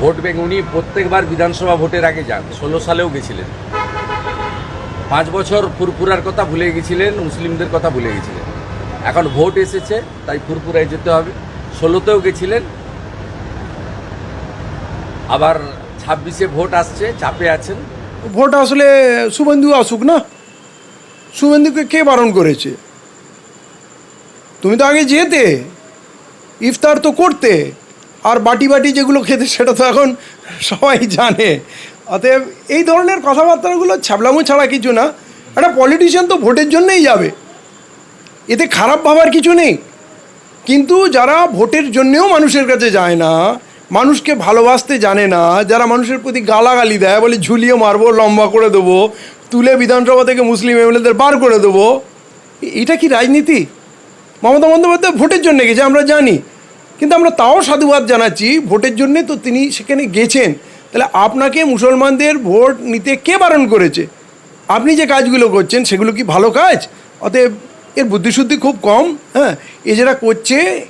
Vote bank উনি প্রত্যেকবার বিধানসভা ভোটের আগে যান। ষোলো সালেও গেছিলেন। পাঁচ বছর ফুরফুরার কথা ভুলে গেছিলেন, মুসলিমদের কথা ভুলে গেছিলেন। এখন ভোট এসেছে, তাই ফুরফুরায় যেতে হবে। ষোলোতেও গেছিলেন। আবার ছাব্বিশে ভোট আসছে, চাপে আছেন। ভোট আসলে শুভেন্দু আসুক না? শুভেন্দুকে কে বারণ করেছে? তুমি তো আগে যেতে, ইফতার তো করতে। আর বাটি বাটি যেগুলো খেতে, সেটা তো এখন সবাই জানে। অতএব এই ধরনের কথাবার্তাগুলো ছ্যাবলামো ছাড়া কিছু না। একটা পলিটিশিয়ান তো ভোটের জন্যই যাবে। এতে খারাপ ভাবার কিছু নেই। কিন্তু যারা ভোটের জন্যেও মানুষের কাছে যায় না, মানুষকে ভালোবাসতে জানে না, যারা মানুষের প্রতি গালাগালি দেয়, বলে ঝুলিয়ে মারবো, লম্বা করে দেবো, তুলে বিধানসভা থেকে মুসলিম এমএলএদের বার করে দেবো এটা কি রাজনীতি? মমতা বন্দ্যোপাধ্যায় ভোটের জন্য গেছে, আমরা জানি। কিন্তু আমরা তাও সাধুবাদ জানাচ্ছি ভোটের জন্যে তো তিনি সেখানে গেছেন। তাহলে আপনাকে মুসলমানদের ভোট নিতে কে বারণ করেছে? আপনি যে কাজগুলো করছেন সেগুলো কি ভালো কাজ? অতএব এর বুদ্ধিশুদ্ধি খুব কম হ্যাঁ? এ যারা করছে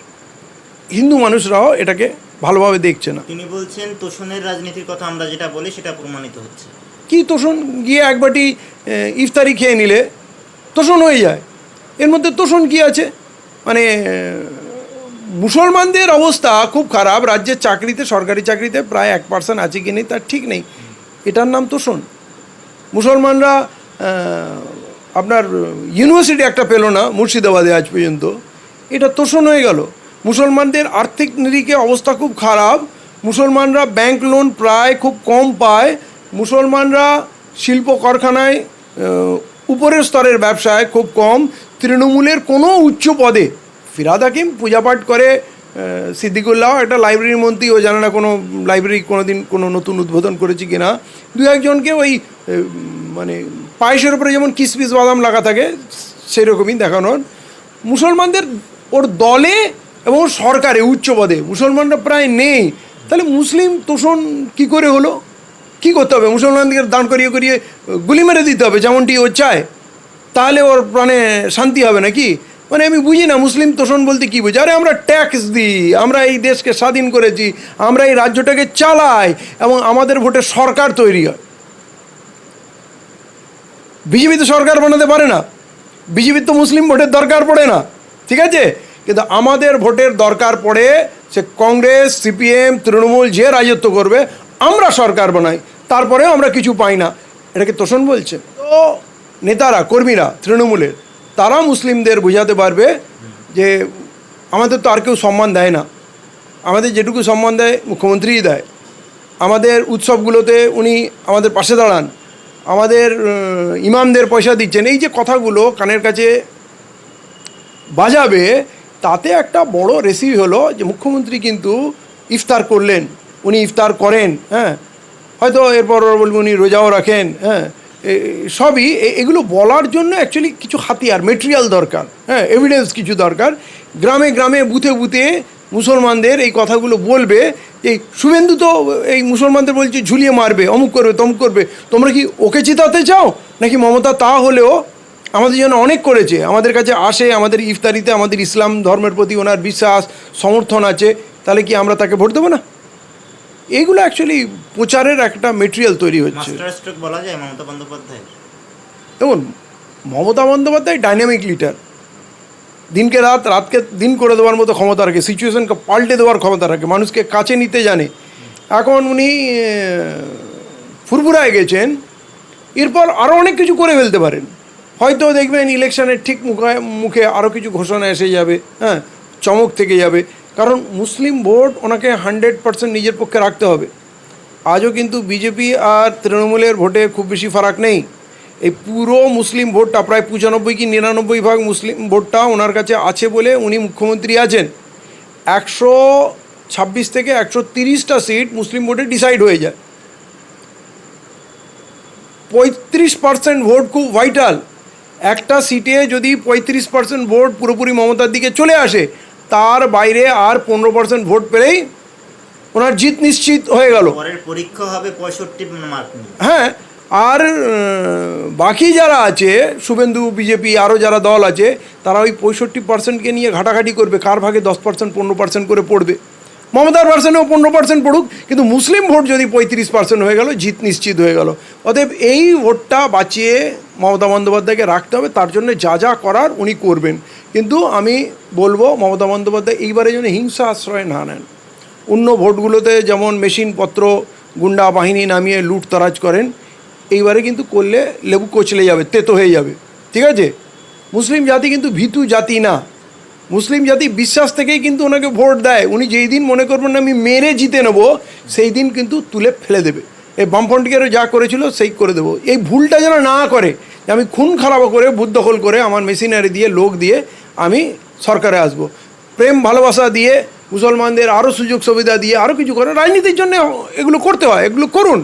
হিন্দু মানুষরাও এটাকে ভালোভাবে দেখছে না। তিনি বলছেন তোষণের রাজনীতির কথা আমরা যেটা বলি সেটা প্রমাণিত হচ্ছে। কি তোষণ? গিয়ে এক বাটি আহ, ইফতারি খেয়ে নিলে তোষণ হয়ে যায়। এর মধ্যে তোষণ কি আছে? মানে মুসলমানদের অবস্থা খুব খারাপ। রাজ্যের চাকরিতে, সরকারি চাকরিতে প্রায় এক পার্সেন্ট আছে কি নেই, তার ঠিক নেই। এটার নাম তোষণ মুসলমানরা আপনার ইউনিভার্সিটি একটা পেল না, মুর্শিদাবাদে আজ পর্যন্ত। এটা তোষণ হয়ে গেল। মুসলমানদের আর্থিক নিরিখে অবস্থা খুব খারাপ। মুসলমানরা ব্যাংক লোন প্রায় খুব কম পায়। মুসলমানরা শিল্প কারখানায় উপরের স্তরের ব্যবসায় খুব কম। তৃণমূলের কোনো উচ্চ পদে ফিরাদ হাকিম পূজাপাঠ করে সিদ্দিকুল্লাহ, একটা লাইব্রেরির মন্ত্রী, ও জানে না কোনো লাইব্রেরি কোনো দিন কোনো নতুন উদ্বোধন করেছি কি না দু একজনকে ওই মানে পায়েসের উপরে যেমন কিসমিস বাদাম লাগা থাকে, সেরকমই দেখানোর। মুসলমানদের, ওর দলে এবং সরকারে উচ্চ পদে মুসলমানরা প্রায় নেই। তাহলে মুসলিম তোষণ কি করে হলো? কি করতে হবে? মুসলমানদের দান করিয়ে করিয়ে গুলি মেরে দিতে হবে, যেমনটি ও চায়। তাহলে ওর প্রাণে শান্তি হবে নাকি? মানে আমি বুঝি না, মুসলিম তোষণ বলতে কি বুঝি? আরে আমরা ট্যাক্স দিই, আমরা এই দেশকে স্বাধীন করেছি, আমরা এই রাজ্যটাকে চালাই, এবং আমাদের ভোটে সরকার তৈরি হয়। বিজেপি তো সরকার বানাতে পারে না, বিজেপির তো মুসলিম ভোটের দরকার পড়ে না, ঠিক আছে? কিন্তু আমাদের ভোটের দরকার পড়ে সে কংগ্রেস, সিপিএম, তৃণমূল যে রাজত্ব করবে, আমরা সরকার বানাই, তারপরেও আমরা কিছু পাই না। এটাকে তোষণ বলছে। তো নেতারা, কর্মীরা, তৃণমূলের তারা মুসলিমদের বোঝাতে পারবে যে আমাদের তো আর কেউ সম্মান দেয় না। আমাদের যেটুকু সম্মান দেয়, মুখ্যমন্ত্রীই দেয়। আমাদের উৎসবগুলোতে উনি আমাদের পাশে দাঁড়ান। আমাদের ইমামদের পয়সা দিচ্ছেন। এই যে কথাগুলো কানের কাছে বাজাবে, তাতে একটা বড় রেসিপি হলো যে মুখ্যমন্ত্রী কিন্তু ইফতার করলেন। উনি ইফতার করেন হ্যাঁ। হয়তো এরপর বলব উনি রোজাও রাখেন হ্যাঁ। সবই এগুলো বলার জন্য অ্যাকচুয়ালি কিছু হাতিয়ার মেটেরিয়াল দরকার হ্যাঁ এভিডেন্স কিছু দরকার। গ্রামে গ্রামে, বুথে বুথে মুসলমানদের এই কথাগুলো বলবে। এই শুভেন্দু তো এই মুসলমানদের বলছে, ঝুলিয়ে মারবে, অমুক করবে, তমুক করবে। তোমরা কি ওকে চিতাতে চাও? নাকি মমতা তা হলেও আমাদের জন্য অনেক করেছে। আমাদের কাছে আসে, আমাদের ইফতারিতে আমাদের ইসলাম ধর্মের প্রতি ওনার বিশ্বাস, সমর্থন আছে। তাহলে কি আমরা তাকে ভোট দেবো না? এইগুলো অ্যাকচুয়ালি প্রচারের একটা মেটেরিয়াল তৈরি হচ্ছে। বলা যায় মমতা বন্দ্যোপাধ্যায় দেখুন মমতা বন্দ্যোপাধ্যায় ডাইনামিক লিডার দিনকে রাত রাতকে দিন করে দেওয়ার মতো ক্ষমতা রাখে সিচুয়েশনকে পাল্টে দেওয়ার ক্ষমতা রাখে মানুষকে কাছে নিতে জানে। এখন উনি ফুরফুরায় গেছেন এরপর আরও অনেক কিছু করে ফেলতে পারেন। হয়তো দেখবেন ইলেকশনের ঠিক মুখে মুখে আরও কিছু ঘোষণা এসে যাবে হ্যাঁ চমক থেকে যাবে। কারণ মুসলিম ভোট ওনাকে হান্ড্রেড পার্সেন্ট নিজের পক্ষে রাখতে হবে। আজও কিন্তু বিজেপি আর তৃণমূলের ভোটে খুব বেশি ফারাক নেই। এই পুরো মুসলিম ভোটটা, প্রায় পঁচানব্বই কি নিরানব্বই ভাগ মুসলিম ভোটটা ওনার কাছে আছে বলে উনি মুখ্যমন্ত্রী আছেন। একশো ছাব্বিশ থেকে একশো তিরিশটা সিট মুসলিম ভোটে ডিসাইড হয়ে যায়। পঁয়ত্রিশ পার্সেন্ট ভোট খুব ভাইটাল। একটা সিটে যদি পঁয়ত্রিশ পার্সেন্ট ভোট পুরোপুরি মমতার দিকে চলে আসে তার বাইরে আর পনেরো পার্সেন্ট ভোট পেলেই ওনার জিত নিশ্চিত হয়ে গেল। পরীক্ষা হবে পঁয়ষট্টি মার্ক হ্যাঁ আর বাকি যারা আছে শুভেন্দু বিজেপি আরও যারা দল আছে তারা ওই পঁয়ষট্টি পার্সেন্টকে নিয়ে ঘাটাঘাটি করবে। কার ভাগে দশ পার্সেন্ট পনেরো পার্সেন্ট করে পড়বে? মমতার পার্সেন্টেও পনেরো পার্সেন্ট পড়ুক কিন্তু মুসলিম ভোট যদি পঁয়ত্রিশ পার্সেন্ট হয়ে গেল জিত নিশ্চিত হয়ে গেল। অতএব এই ভোটটা বাঁচিয়ে মমতা বন্দ্যোপাধ্যায়কে রাখতে হবে। তার জন্য যা যা করার উনি করবেন। কিন্তু আমি বলব মমতা বন্দ্যোপাধ্যায় এইবারে যেন হিংসা আশ্রয় না নেন। অন্য ভোটগুলোতে যেমন মেশিনপত্র, গুন্ডা বাহিনী নামিয়ে লুটতরাজ করেন, এইবারে কিন্তু করলে লেবু কচলে যাবে, তেতো হয়ে যাবে। ঠিক আছে? মুসলিম জাতি কিন্তু ভীতু জাতি না। মুসলিম জাতি বিশ্বাস থেকেই কিন্তু ওনাকে ভোট দেয়। উনি যেই দিন মনে করবেন আমি মেরে জিতে নেব, সেই দিন কিন্তু তুলে ফেলে দেবে। এই বামফ্রন্টকেরও যা করেছিল সেই করে দেবো। এই ভুলটা যেন না করে আমি খুন খারাপ করে দখল করে আমার মেশিনারি দিয়ে, লোক দিয়ে আমি সরকারে আসব। প্রেম, ভালোবাসা দিয়ে মুসলমানদের আরও সুযোগ সুবিধা দিয়ে আরও কিছু করে, রাজনীতির জন্য এগুলো করতে হয়, এগুলো করুন।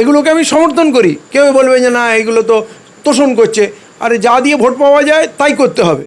এগুলোকে আমি সমর্থন করি। কেউ বলবে যে না, এগুলো তো তোষণ করছে। আরে যা দিয়ে ভোট পাওয়া যায়, তাই করতে হবে।